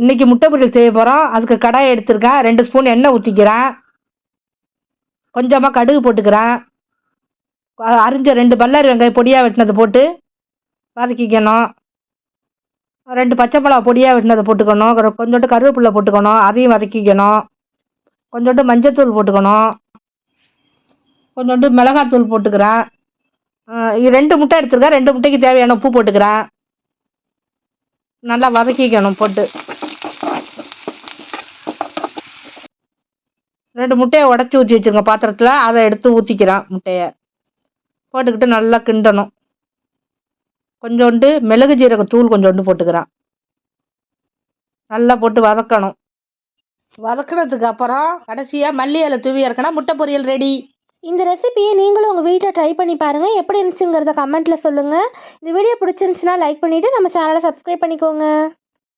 இன்னைக்கு முட்டை பொரியல் செய்ய போகிறோம் அதுக்கு கடாய் எடுத்திருக்கேன். ரெண்டு ஸ்பூன் எண்ணெய் ஊற்றிக்கிறேன் கொஞ்சமாக கடுகு போட்டுக்கிறேன். அரிஞ்ச ரெண்டு பல்லாரி வெங்காயம் பொடியாக வெட்டினதை போட்டு வதக்கிக்கணும். ரெண்டு பச்சை மிளகா பொடியாக வெட்டினதை போட்டுக்கணும். கொஞ்சோண்டு கருவேப்பிலை போட்டுக்கணும். அதையும் வதக்கிக்கணும். கொஞ்சோண்டு மஞ்சத்தூள் போட்டுக்கணும். கொஞ்சோண்டு மிளகாத்தூள் போட்டுக்கிறேன். ரெண்டு முட்டை எடுத்துருக்கேன். ரெண்டு முட்டைக்கு தேவையான உப்பு போட்டுக்கிறேன். நல்லா வதக்கிக்கணும் போட்டு. ரெண்டு முட்டையை உடச்சி ஊற்றி வச்சுருங்க பாத்திரத்தில். அதை எடுத்து ஊற்றிக்கிறேன் முட்டையை. போட்டுக்கிட்டு நல்லா கிண்டணும். கொஞ்சோண்டு மிளகு ஜீரக தூள் கொஞ்சோண்டு போட்டுக்கிறேன். நல்லா போட்டு வதக்கணும். வதக்கினதுக்கு அப்புறம் கடைசியாக மல்லி இலை தூவி இறக்கினா முட்டை பொரியல் ரெடி இந்த ரெசிபியை நீங்களும் உங்கள் வீட்டில் ட்ரை பண்ணி பாருங்கள் எப்படி இருந்துச்சுங்கிறத கமெண்ட்டில் சொல்லுங்கள் இந்த வீடியோ பிடிச்சிருந்துச்சுன்னா லைக் பண்ணிவிட்டு நம்ம சேனலை சப்ஸ்கிரைப் பண்ணிக்கோங்க.